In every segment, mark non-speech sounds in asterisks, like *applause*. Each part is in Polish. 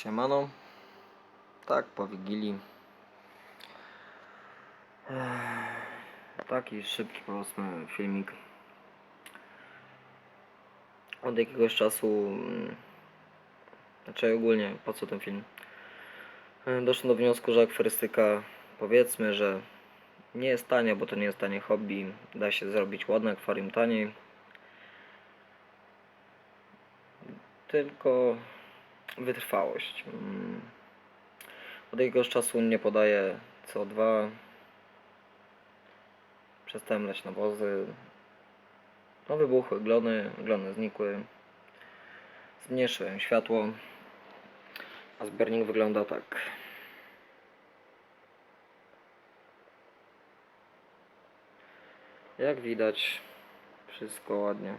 Siemano. Tak, po Wigilii. Ech, Taki szybki powiedzmy filmik. Od jakiegoś czasu, mm, znaczy ogólnie po co ten film? E, Doszłem do wniosku, że akwarystyka powiedzmy, że nie jest tania, bo to nie jest tanie hobby. Da się zrobić ładne akwarium taniej. Tylko wytrwałość. Mm. Od jakiegoś czasu nie podaję CO2. Przestałem leć na wozy. No wybuchły glony, glony znikły. Zmniejszyłem światło. A zbiornik wygląda tak. Jak widać, wszystko ładnie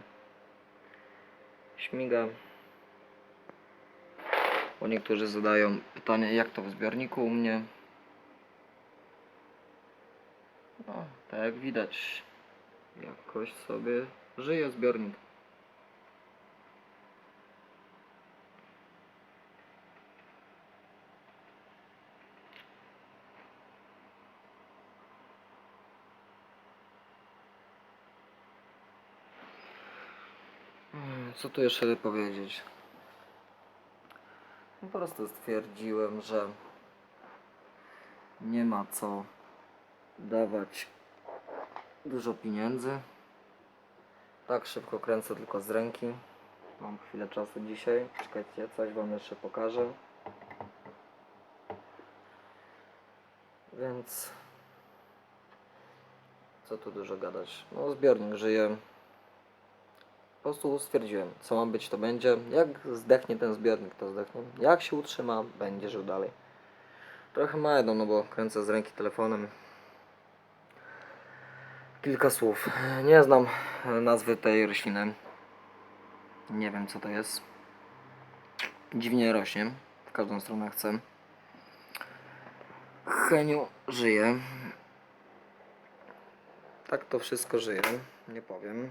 śmiga. Bo niektórzy zadają pytanie, jak to w zbiorniku u mnie. No, tak jak widać, jakoś sobie żyje zbiornik. Co tu jeszcze powiedzieć? Po prostu stwierdziłem, że nie ma co dawać dużo pieniędzy. Tak szybko kręcę tylko z ręki. Mam chwilę czasu dzisiaj. Czekajcie, coś Wam jeszcze pokażę. Więc co tu dużo gadać? No zbiornik żyje. Po prostu stwierdziłem, co ma być, to będzie. Jak zdechnie ten zbiornik, to zdechnie. Jak się utrzyma, będzie żył dalej. Trochę ma jedną, no bo kręcę z ręki telefonem. Kilka słów. Nie znam nazwy tej rośliny. Nie wiem, co to jest. Dziwnie rośnie. W każdą stronę chcę. Heniu żyje. Tak to wszystko żyje. Nie powiem.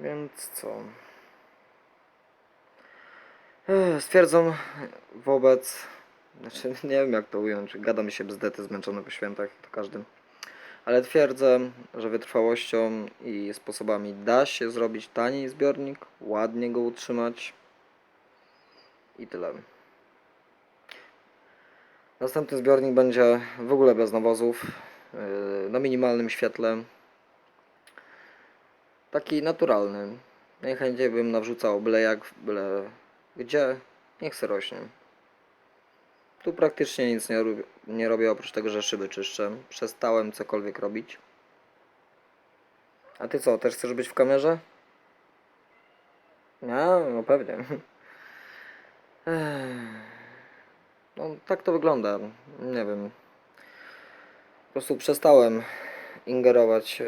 Więc co? Stwierdzam wobec, znaczy *laughs* nie wiem jak to ująć, gadam się bzdety zmęczony po świętach, to każdym. Ale twierdzę, że wytrwałością i sposobami da się zrobić tani zbiornik, ładnie go utrzymać i tyle. Następny zbiornik będzie w ogóle bez nawozów, yy, na minimalnym świetle, taki naturalny. Najchętniej bym nawrzucał byle jak, byle gdzie, niech se rośnie. Tu praktycznie nic nie robię, nie robię oprócz tego, że szyby czyszczę. Przestałem cokolwiek robić. A ty co, też chcesz być w kamerze? No, no pewnie. No tak to wygląda. Nie wiem. Po prostu przestałem ingerować e,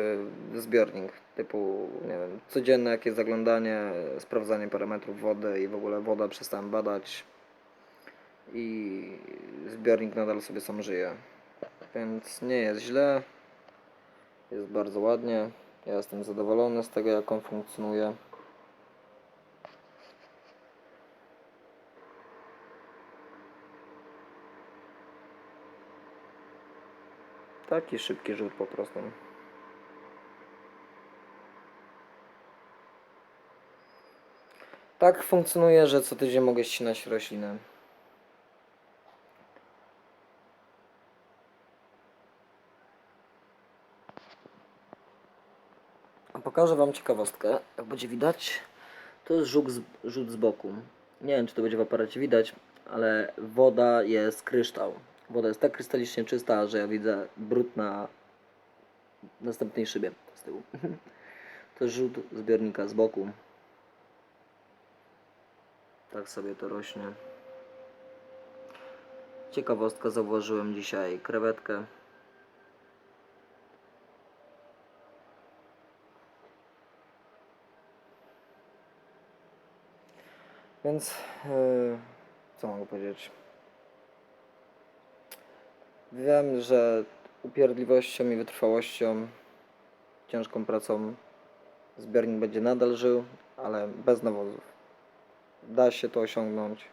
w zbiornik. Typu, nie wiem, codzienne jakieś zaglądanie, sprawdzanie parametrów wody i w ogóle wodę przestałem badać. I zbiornik nadal sobie sam żyje. Więc nie jest źle. Jest bardzo ładnie. Ja jestem zadowolony z tego, jak on funkcjonuje. Taki szybki rzut po prostu. Tak funkcjonuje, że co tydzień mogę ścinać roślinę. Pokażę Wam ciekawostkę, jak będzie widać. To jest rzut z, rzut z boku. Nie wiem, czy to będzie w aparacie widać, ale woda jest kryształ. Woda jest tak krystalicznie czysta, że ja widzę brud na następnej szybie z tyłu. *laughs* To rzut zbiornika z boku. Tak sobie to rośnie. Ciekawostka, zauważyłem dzisiaj krewetkę. Więc yy, co mogę powiedzieć? Wiem, że upierdliwością i wytrwałością, ciężką pracą zbiornik będzie nadal żył, ale bez nawozów. Da się to osiągnąć.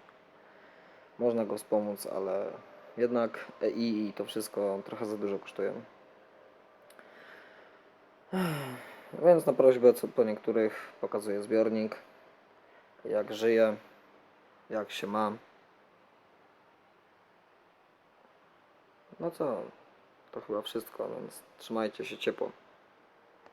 Można go wspomóc, ale jednak EI i to wszystko trochę za dużo kosztuje. *sighs* Więc na prośbę co po niektórych pokazuję zbiornik, jak żyje, jak się ma. No co, to chyba wszystko, więc trzymajcie się ciepło.